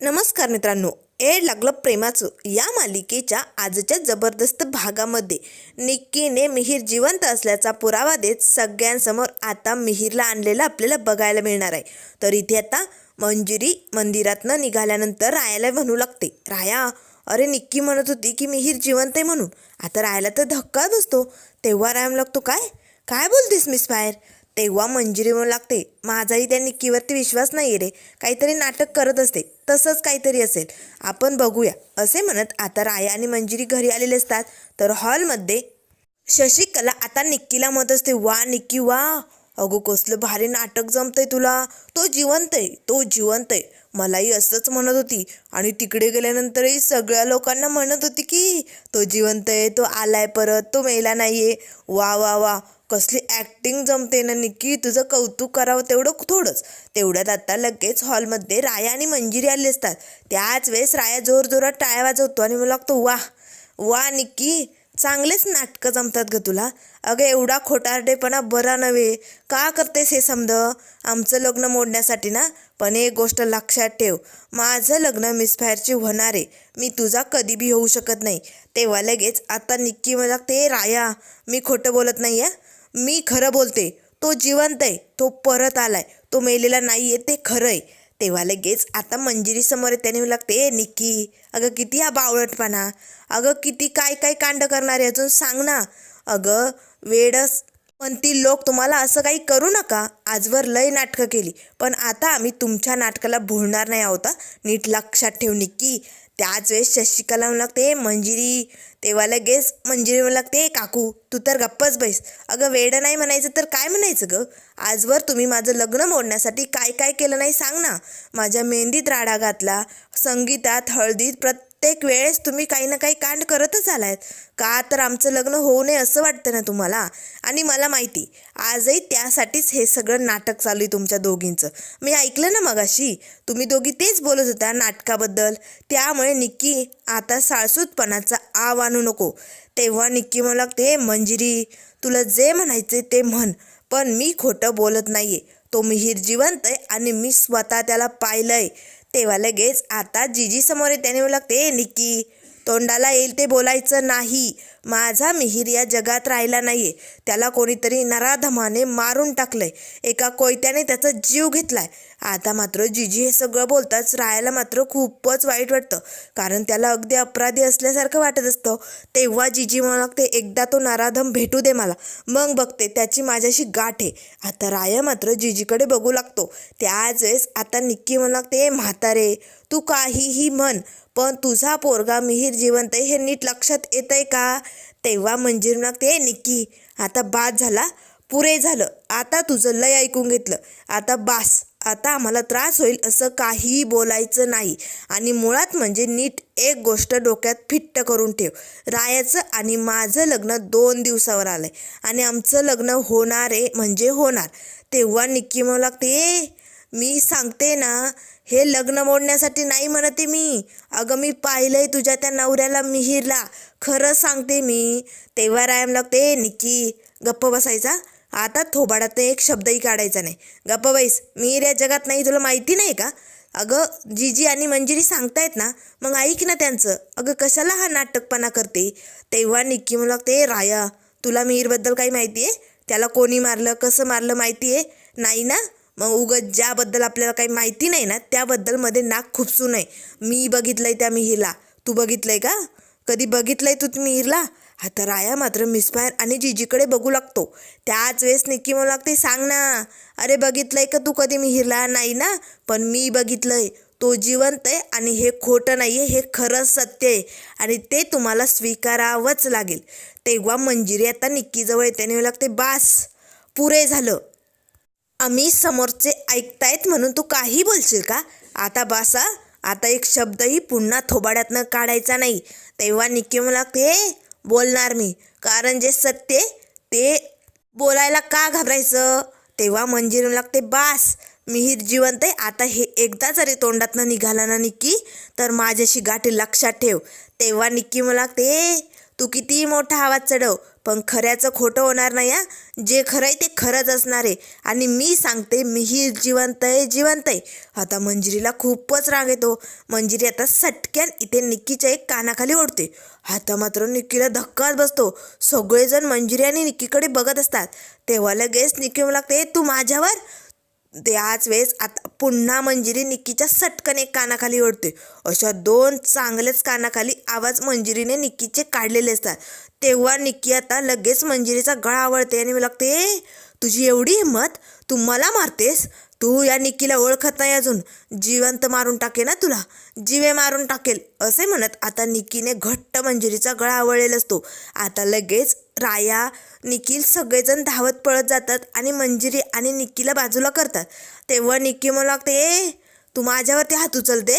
नमस्कार मित्रांनो ए लागलं प्रेमाचं. या मालिकेच्या आजच्या जबरदस्त भागामध्ये निक्कीने मिहीर जिवंत असल्याचा पुरावा देत सगळ्यांसमोर आता मिहीरला आणलेलं आपल्याला बघायला मिळणार आहे. तर इथे आता मंजिरी मंदिरातनं निघाल्यानंतर रायाला म्हणू लागते राया अरे निक्की म्हणत होती की मिहीर जिवंत आहे म्हणून. आता रायाला तर धक्का बसतो. तेव्हा रायम लागतो काय? काय बोलतेस मिस फायर? तेव्हा मंजिरी म्हणू लागते. माझाही त्या निक्कीवरती विश्वास नाही रे. काहीतरी नाटक करत असते. तसंच काहीतरी असेल. आपण बघूया. असे म्हणत आता राया आणि मंजिरी घरी आलेले असतात. तर हॉलमध्ये शशिकला आता निक्कीला म्हणत असते वा निक्की वा. अगो कसलं भारी नाटक जमतंय तुला. तो जिवंत आहे. तो जिवंत आहे. मलाही असंच म्हणत होती. आणि तिकडे गेल्यानंतरही सगळ्या लोकांना म्हणत होती की तो जिवंत आहे. तो आलाय परत. तो मेला नाहीये. वा वा वा. कसली ॲक्टिंग जमते ना निक्की तुझं कौतुक करावं तेवढं थोडंच. तेवढ्यात आता लगेच हॉलमध्ये राया आणि मंजिरी आले असतात. त्याच वेळेस राया जोर जोरात टाळ्या वाजवतो आणि मला लागतो वा वा निक्की चांगलेच नाटकं जमतात ग तुला. अगं एवढा खोटारडेपणा बरा नव्हे. का करतेस हे समज? आमचं लग्न मोडण्यासाठी ना? पण एक गोष्ट लक्षात ठेव. माझं लग्न मिसफायरची होणार आहे. मी तुझा कधी बी होऊ शकत नाही. तेव्हा लगेच आता निक्की मला ते राया मी खोटं बोलत नाही आहे मी खरं बोलते तो जिवंत आहे तो परत आलाय तो मेलेला नाही आहे ते खरं आहे तेव्हा लगेच आता मंजिरीसमोर त्याने लागते ए निक्की अगं किती हा बावळटपणा. अगं किती काय काय कांड करणारे अजून सांग ना. अगं वेडस म्हणतील लोक तुम्हाला असं काही करू नका. आजवर लय नाटकं केली. पण आता आम्ही तुमच्या नाटकाला भुलणार नाही आहोत नीट लक्षात ठेव निक्की. त्याच वेळेस शशिकला म्हणू लागते मंजिरी तेव्हा लगेच मंजिरी म्हणू लागते काकू तू तर गप्पच बैस. अगं वेडं नाही म्हणायचं तर काय म्हणायचं गं? आजवर तुम्ही माझं लग्न मोडण्यासाठी काय काय केलं नाही सांग ना. माझ्या मेहंदीत राडा घातला संगीतात हळदीत प्रत प्रत्येक वेळेस तुम्ही काही ना काही कांड करतच आलायत. का तर आमचं लग्न होऊ नये असं वाटतं ना तुम्हाला? आणि मला माहिती आजही त्यासाठीच हे सगळं नाटक चालू आहे तुमच्या दोघींचं. मी ऐकलं ना मगाशी तुम्ही दोघी तेच बोलत होत्या नाटकाबद्दल. त्यामुळे निक्की आता साळसूतपणाचा आव आणू नको. तेव्हा निक्की मला ते मंजिरी तुला जे म्हणायचे ते म्हण. पण मी खोटं बोलत नाही आहे तो मिहीर जिवंत आहे आणि मी स्वतः त्याला पाहिलं आहे तेव्हा लगेच आता जीजी समोर येते म्हणू लागते निकी तोंडाला येईल ते बोलायचं नाही. माझा मिहीर या जगात राहिला नाहीये. त्याला कोणीतरी नराधमाने मारून टाकलंय. एका कोयत्याने त्याचा जीव घेतलाय. आता मात्र जिजी हे सगळं बोलताच रायाला मात्र खूपच वाईट वाटतं. कारण त्याला अगदी अपराधी असल्यासारखं वाटत असतं. तेव्हा जिजी म्हणू लागते एकदा तो नाराधम भेटू दे मला. मग बघते त्याची माझ्याशी गाठ आहे. आता राया मात्र जिजीकडे बघू लागतो. त्याच वेळेस आता निक्की म्हणू लागते "ए, म्हातारे तू काहीही म्हण पण तुझा पोरगा मिहीर जिवंत आहे हे नीट लक्षात येत आहे का? तेव्हा मंजिर म्हणा "ए, निक्की आता बाद झाला. पुरे झालं. आता तुझं लय ऐकून घेतलं. आता बास आता आम्हाला त्रास होईल असं काहीही बोलायचं नाही. आणि मुळात म्हणजे नीट एक गोष्ट डोक्यात फिट्ट करून ठेव. रायाचं आणि माझं लग्न दोन दिवसावर आलं आहे आणि आमचं लग्न होणार आहे म्हणजे होणार. तेव्हा निक्की म्हणू लागते "ए, मी सांगते ना हे लग्न मोडण्यासाठी नाही म्हणते मी. अगं मी पाहिलंय तुझ्या त्या नवऱ्याला मिहिरला. खरं सांगते मी. तेव्हा रायम लागते निक्की गप्प बसायचा. आता थोबाडात एक शब्दही काढायचा नाही. गप्प बाईस मी या जगात नाही तुला माहिती नाही का? अगं जीजी आणि मंजिरी सांगतायत ना मग ऐक ना त्यांचं. अगं कशाला हा नाटकपणा करते? तेव्हा निक्की म्हणू लागते राया तुला मिहीरबद्दल काही माहिती आहे? त्याला कोणी मारलं कसं मारलं माहिती आहे? नाही ना? मग उगत ज्याबद्दल आपल्याला काही माहिती नाही ना त्याबद्दलमध्ये नाक खुपसू नये मी बघितलंय त्या मिहीरला. तू बघितलंय का? कधी बघितलंय तू मिहीरला? आता राया मात्र मिसफायर आणि जिजीकडे बघू लागतो. त्याच वेळेस निक्की म्हणू लागते सांग ना. अरे बघितलंय का तू कधी मी हिरला नाही ना? पण मी बघितलंय. तो जिवंत आहे आणि हे खोटं नाही आहे हे खरं सत्य आहे आणि ते तुम्हाला स्वीकारावंच लागेल. तेव्हा मंजिरी आता निक्कीजवळ येते आणि लागते बास पुरे झालं. आम्ही समोरचे ऐकतायत म्हणून तू काही बोलशील का? आता बासा आता एक शब्दही पुन्हा थोबाड्यातनं काढायचा नाही. तेव्हा निक्की मला लागते बोलणार मी. कारण जे सत्य ते बोलायला का घाबरायचं? तेव्हा मंजिरी मला लागते बास. मिहीर जिवंत आहे. आता हे एकदा जरी तोंडातनं निघाला ना निक्की तर माझ्याशी गाठी लक्षात ठेव. तेव्हा निक्की मला लागते तू कितीही मोठा आवाज चढव. पण खऱ्याचं खोटं होणार नाही हा? जे खरं आहे ते खरंच असणार आहे. आणि मी सांगते मीही जिवंत आहे जिवंत आहे. आता मंजिरीला खूपच राग येतो. मंजिरी आता सटक्यान इथे निक्कीच्या एक कानाखाली ओढते. आता मात्र निक्कीला धक्काच बसतो. सगळेजण मंजिरी आणि निक्कीकडे बघत असतात. तेव्हा लगेच निक्की लागते तू माझ्यावर? त्याच वेळेस आता पुन्हा मंजिरी निक्कीच्या सटकन एक कानाखाली ओढते. अशा दोन चांगल्याच कानाखाली आवाज मंजिरीने निक्कीचे काढलेले असतात. तेव्हा निक्की आता लगेच मंजिरीचा गळा आवळते आणि मी लागते "ए, तुझी एवढी हिंमत तू मला मारतेस? तू या निक्कीला ओळखत नाही अजून. जिवंत मारून टाके ना तुला? जिवे मारून टाकेल. असे म्हणत आता निक्कीने घट्ट मंजिरीचा गळा आवळलेला असतो. आता लगेच राया निखिल सगळेजण धावत पळत जातात आणि मंजिरी आणि निक्कीला बाजूला करतात. तेव्हा निक्की मला लागते ए तू माझ्यावरती हात उचलते?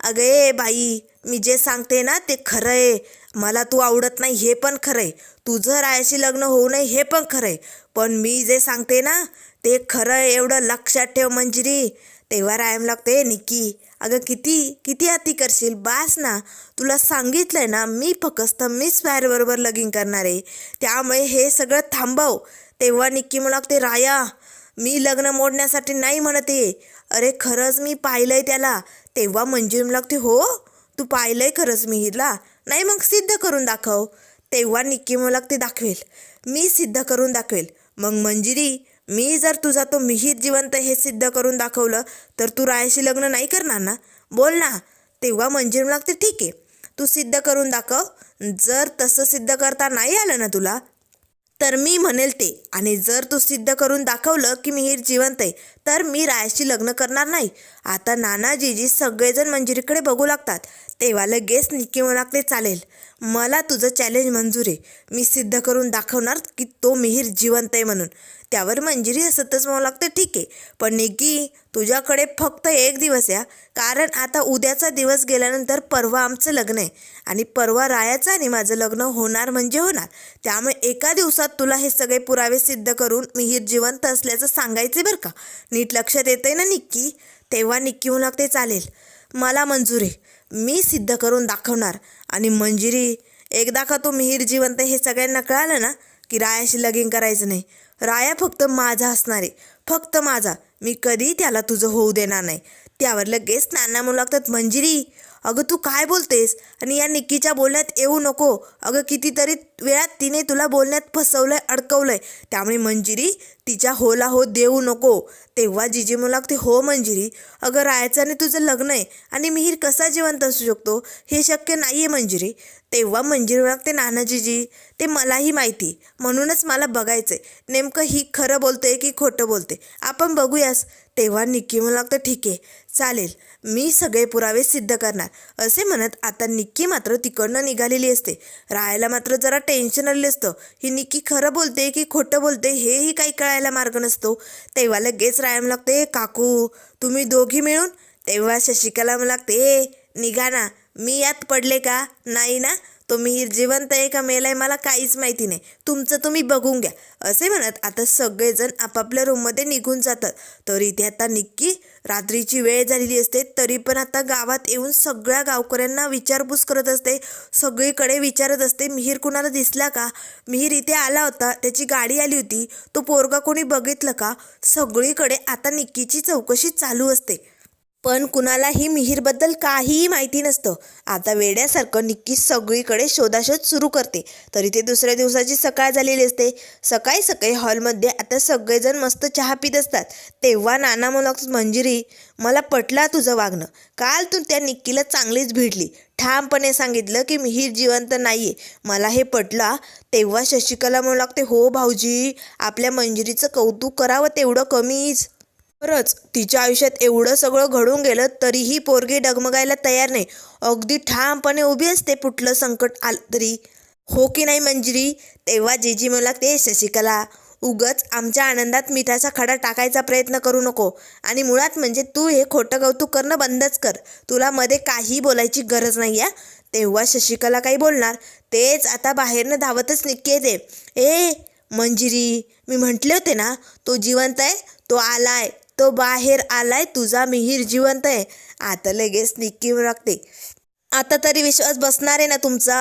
अगं ए बाई मी जे सांगते ना ते खरं आहे. मला तू आवडत नाही हे पण खरं आहे तुझं रायाशी लग्न होऊ नये हे पण खरं आहे पण मी जे सांगते ना ते खरं आहे एवढं लक्षात ठेव मंजिरी. तेव्हा रायम लागते निक्की अगं किती किती अति करशील? बास ना. तुला सांगितलंय ना मी फक्त मिस फायरबरोबर लगीन करणार आहे. त्यामुळे हे सगळं थांबव. तेव्हा निक्की म्हणू लागते राया मी लग्न मोडण्यासाठी नाही म्हणत आहे. अरे खरंच मी पाहिलंय त्याला. तेव्हा मंजिरी म्हणू लागते हो तू पाहिलंय खरंच मी हिला. नाही मग सिद्ध करून दाखव. तेव्हा निक्की मला ते दाखवेल. मी सिद्ध करून दाखवेल. मग मंजिरी मी जर तुझा तो मिहीर जिवंत हे सिद्ध करून दाखवलं तर तू रायाशी लग्न नाही करणार ना? बोल ना. तेव्हा मंजिरी मला लागते ठीक आहे. तू सिद्ध करून दाखव. जर तसं सिद्ध करता नाही आलं ना तुला तर मी म्हणेल ते. आणि जर तू सिद्ध करून दाखवलं की मिहीर जिवंत आहे तर मी रायाशी लग्न करणार नाही. आता नानाजीजी सगळेजण मंजिरीकडे बघू लागतात. तेव्हा लगेच निक्की म्हणू लागते चालेल मला तुझं चॅलेंज मंजूर आहे. मी सिद्ध करून दाखवणार की तो मिहीर जिवंत आहे म्हणून. त्यावर मंजिरी हसतच म्हणू लागते ठीक आहे. पण निकी तुझ्याकडे फक्त एक दिवस या. कारण आता उद्याचा दिवस गेल्यानंतर परवा आमचं लग्न आहे. आणि परवा रायाचं आणि माझं लग्न होणार म्हणजे होणार. त्यामुळे एका दिवसात तुला हे सगळे पुरावे सिद्ध करून मिहीर जिवंत असल्याचं सांगायचे बरं का? नीट लक्षात येतंय ना निक्की तेव्हा निक्की म्हणू लागते चालेल मला मंजूर आहे. मी सिद्ध करून दाखवणार. आणि मंजिरी एकदा का तो मिहीर जिवंत हे सगळ्यांना कळालं ना की रायाशी लगीन करायचं नाही. राया फक्त माझा असणार आहे. फक्त माझा. मी कधी त्याला तुझं होऊ देणार नाही. त्यावर लगेच नाना म्हणू लागतात मंजिरी अगं तू काय बोलतेस? आणि या निक्कीच्या बोलण्यात येऊ नको. अगं कितीतरी वेळात तिने तुला बोलण्यात फसवलंय अडकवलंय. त्यामुळे मंजिरी तिच्या होला हो देऊ नको. तेव्हा जिजी मला ते हो मंजिरी अगं राहायचं आणि तुझं लग्न आहे आणि मिहीर कसा जिवंत असू शकतो? हे शक्य नाही आहे मंजिरी. तेव्हा मंजिरी म्हणू लागते नानाजीजी ते मलाही माहिती. म्हणूनच मला बघायचं आहे नेमकं ही खरं बोलते की खोटं बोलते? आपण बघूयास. तेव्हा निक्की म्हणू लागतं ठीक आहे चालेल. मी सगळे पुरावे सिद्ध करणार. असे म्हणत आता निक्की मात्र तिकडनं निघालेली असते. राहायला मात्र जरा टेन्शन आलेलं असतं. ही निक्की खरं बोलते की खोटं बोलते हेही काही कळायला मार्ग नसतो. तेव्हा लगेच राहायला लागते काकू तुम्ही दोघी मिळून? तेव्हा शशिकला मला लागते "ए, निघा ना. मी यात पडले का? नाही ना? तो मिहीर जिवंत आहे का मेलाय मला काहीच माहिती नाही. तुमचं तुम्ही बघून घ्या. असे म्हणत आता सगळेजण आपापल्या रूममध्ये निघून जातात. तर इथे आता निक्की रात्रीची वेळ झालेली असते तरी पण आता गावात येऊन सगळ्या गावकऱ्यांना विचारपूस करत असते. सगळीकडे विचारत असते मिहीर कुणाला दिसला का? मिहीर इथे आला होता त्याची गाडी आली होती. तो पोरगा कोणी बघितलं का? सगळीकडे आता निक्कीची चौकशी चालू असते. पण कुणालाही मिहीरबद्दल काहीही माहिती नसतं. आता वेड्यासारखं निक्की सगळीकडे शोधाशोध सुरू करते. तरी ते दुसऱ्या दिवसाची सकाळ झालेली असते. सकाळी सकाळी हॉलमध्ये आता सगळेजण मस्त चहा पित असतात. तेव्हा नाना मुलाक मंजिरी मला पटला तुझं वागणं. काल तू त्या निक्कीला चांगलीच भिडली ठामपणे सांगितलं की मिहीर जिवंत नाहीये. मला हे पटला. तेव्हा शशिकला म्हणू लागते हो भाऊजी आपल्या मंजिरीचं कौतुक करावं तेवढं कमीच. खरंच तिच्या आयुष्यात एवढं सगळं घडून गेलं तरीही पोरगी डगमगायला तयार नाही. अगदी ठामपणे उभी असते कुठलं संकट आलं तरी. हो की नाही मंजिरी? तेव्हा जीजी मला ते शशिकला उगच आमच्या आनंदात मिठाचा खडा टाकायचा प्रयत्न करू नको. आणि मुळात म्हणजे तू हे खोटं कौतुक करणं बंदच कर. तुला मध्ये काही बोलायची गरज नाही आहे तेव्हा शशिकला काही बोलणार. तेच आता बाहेरनं धावतच निक्की येते ए मंजिरी मी म्हटले होते ना तो जिवंत आहे तो आलाय. तो बाहेर आलाय तुझा मिहीर जिवंत आहे. आता लगेच निक्की लागते आता तरी विश्वास बसणार आहे ना तुमचा?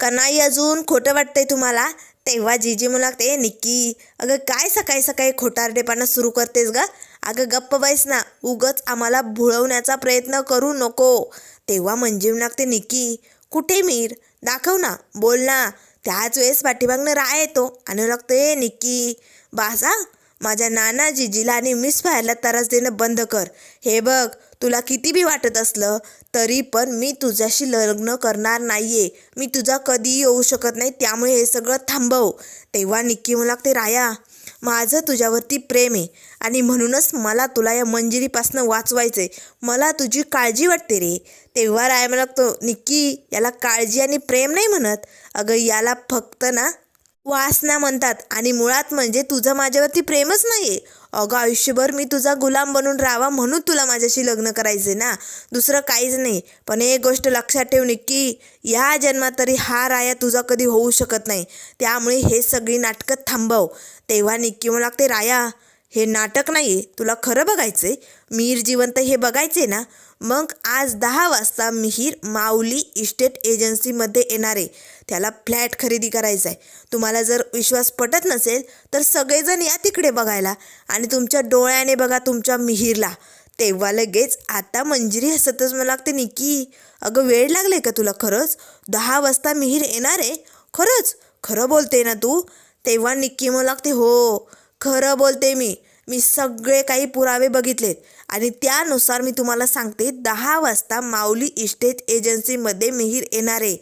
का नाही अजून? खोटं वाटतंय तुम्हाला? तेव्हा जीजी म्हणू लागते निक्की अगं काय सकाळी सकाळी खोटारडेपणा सुरू करतेस ग? अगं गप्प बैस ना उगच आम्हाला भुळवण्याचा प्रयत्न करू नको. तेव्हा म्हणजे लागते निक्की कुठे मीर दाखव ना बोल ना. त्याच वेळेस पाठीमागनं राय येतो आणि लागतो ए निक्की बासा माझ्या नानाजी जिजीला आणि मिस फायरला त्रास देणं बंद कर. हे बघ तुला किती बी वाटत असलं तरी पण मी तुझ्याशी लग्न करणार नाहीये. मी तुझा कधीही येऊ शकत नाही त्यामुळे हे सगळं थांबव. तेव्हा निक्की मला ते राया माझं तुझ्यावरती प्रेम आहे आणि म्हणूनच मला तुला या मंजिरीपासनं वाचवायचं आहे मला तुझी काळजी वाटते रे. तेव्हा राया म्हणतो निक्की याला काळजी आणि प्रेम नाही म्हणत. अगं याला फक्त ना वासना म्हणतात आणि मुळात म्हणजे तुझं माझ्यावरती प्रेमच नाहीये. अगं आयुष्यभर मी तुझा गुलाम बनून राहावा म्हणून तुला माझ्याशी लग्न करायचे ना. दुसरं काहीच नाही. पण एक गोष्ट लक्षात ठेव की या जन्मात तरी हा राया तुझा कधी होऊ शकत नाही. त्यामुळे हे सगळी नाटकं थांबव. तेव्हा निक्की म्हणू लागते राया हे नाटक नाही आहे तुला खरं बघायचंय? मीर जिवंत हे बघायचे ना? मग आज दहा वाजता मिहीर माऊली इस्टेट एजन्सीमध्ये येणार आहे. त्याला फ्लॅट खरेदी करायचा आहे तुम्हाला जर विश्वास पटत नसेल तर सगळेजण या तिकडे बघायला आणि तुमच्या डोळ्याने बघा तुमच्या मिहीरला. तेव्हा लगेच आता मंजिरी हसतच मला लागते निकी. अगं वेळ लागले का तुला खरंच? दहा वाजता मिहीर येणार आहे? खरंच? खरं बोलते ना तू? तेव्हा निक्की मला लागते हो. खरं बोलते मी. मी सगळे काही पुरावे बघितलेत. आणि त्यानुसार मी तुम्हाला सांगते दहा वाजता माऊली इस्टेट एजन्सीमध्ये मिहीर येणार. आहे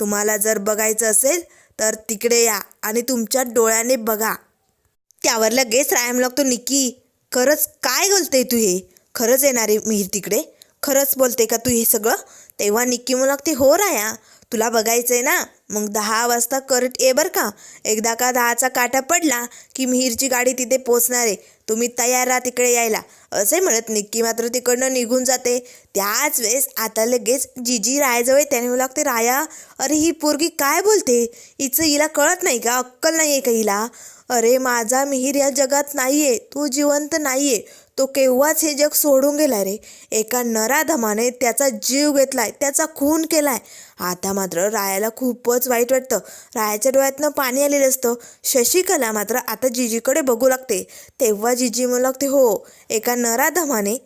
तुम्हाला जर बघायचं असेल तर तिकडे या आणि तुमच्या डोळ्याने बघा. त्यावर लगेच रायम लागतो निक्की खरंच काय बोलते तू हे? खरंच येणार आहे मिहीर तिकडे? खरंच बोलते का तू हे सगळं? तेव्हा निक्की म्हणू लागते हो राया तुला बघायचं आहे ना? मग दहा वाजता करट ये बरं का. एकदा का दहाचा काटा पडला की मिहीरची गाडी तिथे पोचणार आहे. तुम्ही तयार राहा तिकडे यायला. असे म्हणत निक्की मात्र तिकडनं निघून जाते. त्याच वेळेस आता लगेच जिजी रायाजवळ त्याने म्हणू लागते राया अरे ही पोरगी काय बोलते? हिचं हिला कळत नाही का? अक्कल नाही आहे का हिला? अरे माझा मिहीर या जगात नाही आहे तो जिवंत नाही आहे तो केव्हाच हे जग सोडून गेलाय रे? एका नराधमाने त्याचा जीव घेतलाय त्याचा खून केलाय. आता मात्र रायाला खूपच वाईट वाटतं. रायाच्या डोळ्यातनं पाणी आलेलं असतं. शशिकला मात्र आता जिजीकडे बघू लागते. तेव्हा जिजी म्हणू लागते हो एका नराधमाने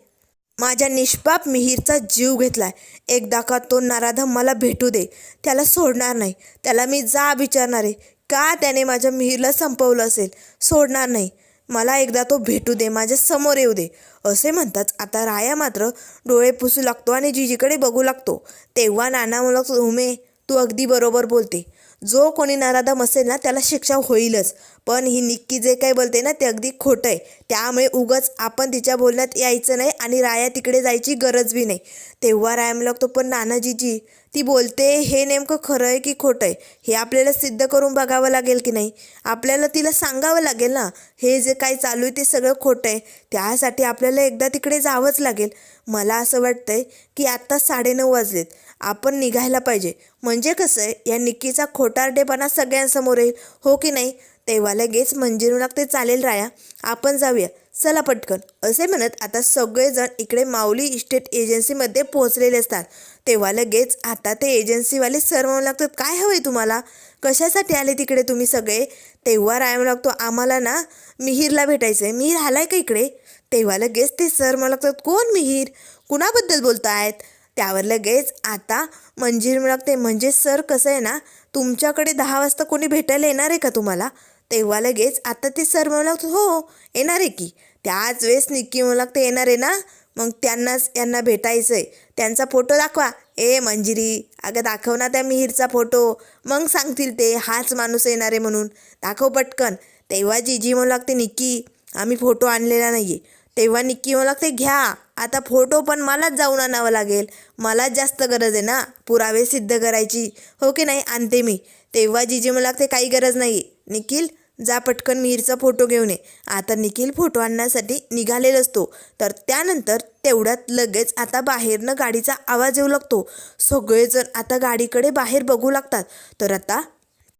माझ्या निष्पाप मिहीरचा जीव घेतलाय. एकदा का तो नराधम मला भेटू दे. त्याला सोडणार नाही. त्याला मी जा विचारणार आहे. का त्याने माझ्या मिहीरला संपवलं असेल? सोडणार नाही. मला एकदा तो भेटू दे माझ्यासमोर येऊ दे. असे म्हणताच आता राया मात्र डोळे पुसू लागतो आणि जिजीकडे बघू लागतो. तेव्हा नाना मला उमे तू अगदी बरोबर बोलते. जो कोणी नारादम असेल ना त्याला शिक्षा होईलच. पण ही निक्की जे काही बोलते ना ते अगदी खोटं आहे. त्यामुळे उगाच आपण तिच्या बोलण्यात यायचं नाही आणि राया तिकडे जायची गरज बी नाही. तेव्हा राया मला लागतो पण नानाजीजी ती बोलते हे नेमकं खरं आहे की खोटं आहे? हे आपल्याला सिद्ध करून बघावं लागेल की नाही? आपल्याला तिला सांगावं लागेल ना हे जे काही चालू आहे ते सगळं खोटं आहे. त्यासाठी आपल्याला एकदा तिकडे जावंच लागेल. मला असं वाटतंय की आत्ता साडेनऊ वाजलेत. आपण निघायला पाहिजे. म्हणजे कसं आहे या निक्कीचा खोटारडेपणा सगळ्यांसमोर येईल. हो की नाही? तेव्हा लगेच मंजिरू लागते चालेल राया. आपण जाऊया. चला पटकन. असे म्हणत आता सगळेजण इकडे माऊली इस्टेट एजन्सीमध्ये पोहोचलेले असतात. तेव्हा लगेच आता ते एजन्सीवाले सर म्हणू लागतात काय हवंय तुम्हाला? कशासाठी आले तिकडे तुम्ही सगळे? तेव्हा राय म्हणू लागतो आम्हाला ना मिहीरला भेटायचं आहे मिहीर आलाय का इकडे? तेव्हा लगेच ते सर म्हणू लागतात कोण मिहीर? कुणाबद्दल बोलतायत? त्यावर लगेच आता मंजिरी म्हणू म्हणजे सर कसं आहे ना तुमच्याकडे दहा वाजता कोणी भेटायला येणार आहे का तुम्हाला? तेव्हा लगेच आता ते सर म्हणू हो येणार आहे की. त्याच वेळेस निक्की म्हणू लागते येणार आहे ना? मग त्यांनाच यांना भेटायचं आहे त्यांचा फोटो दाखवा. ए मंजिरी अगं दाखव ना त्या मिहीरचा फोटो. मग सांगतील ते हाच माणूस येणार आहे म्हणून. दाखव पटकन. तेव्हा जीजी म्हणू लागते निक्की आम्ही फोटो आणलेला नाही आहे तेव्हा निक्की म्हणू लागते घ्या. आता फोटो पण मलाच जाऊन आणावं लागेल. मलाच जास्त गरज आहे ना? पुरावे सिद्ध करायची. हो की नाही? आणते मी. तेव्हा जिजी मला लागते काही गरज नाही. निखिल जा पटकन मिहीरचा फोटो घेऊन ये. आता निखिल फोटो आणण्यासाठी निघालेला असतो. तर त्यानंतर तेवढ्यात लगेच आता बाहेरनं गाडीचा आवाज येऊ लागतो. सगळेजण आता गाडीकडे बाहेर बघू लागतात. तर आता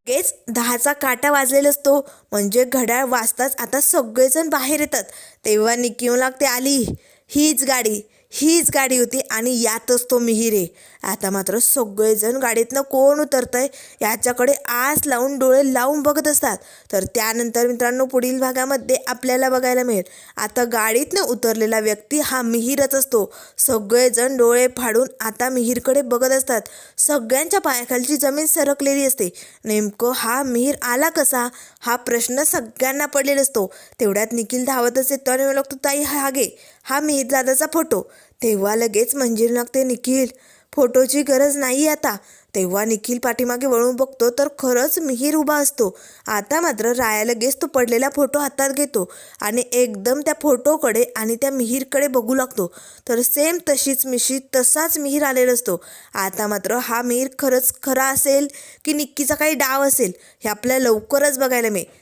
लगेच दहाचा काटा वाजलेला असतो. म्हणजे घड्याळ वाजताच आता सगळेजण बाहेर येतात. तेव्हा निक्की लागते आली. हीच गाडी हीच गाडी होती आणि यातच तो मिहीर. आहे आता मात्र सगळेजण गाडीतनं कोण उतरतंय याच्याकडे आस लावून डोळे लावून बघत असतात. तर त्यानंतर मित्रांनो पुढील भागामध्ये आपल्याला बघायला मिळेल. आता गाडीतनं उतरलेला व्यक्ती हा मिहीरच असतो. सगळेजण डोळे फाडून आता मिहीरकडे बघत असतात. सगळ्यांच्या पायाखालची जमीन सरकलेली असते. नेमकं हा मिहीर आला कसा? हा प्रश्न सगळ्यांना पडलेला असतो. तेवढ्यात निखिल धावतच येतो आणि लागतो ताई हागे. हा मिहिरदादाचा फोटो. तेव्हा लगेच मंजिल लागते निखिल. फोटोची गरज नाही आता. तेव्हा निखिल पाठीमागे वळून बघतो तर खरंच मिहीर उभा असतो. आता मात्र राया लगेच तो पडलेला फोटो हातात घेतो आणि एकदम त्या फोटोकडे आणि त्या मिहीरकडे बघू लागतो. तर सेम तशीच मिशी तसाच मिहीर आलेला असतो. आता मात्र हा मिहीर खरंच खरा असेल की निक्कीचा काही डाव असेल हे आपल्याला लवकरच बघायला मिळेल.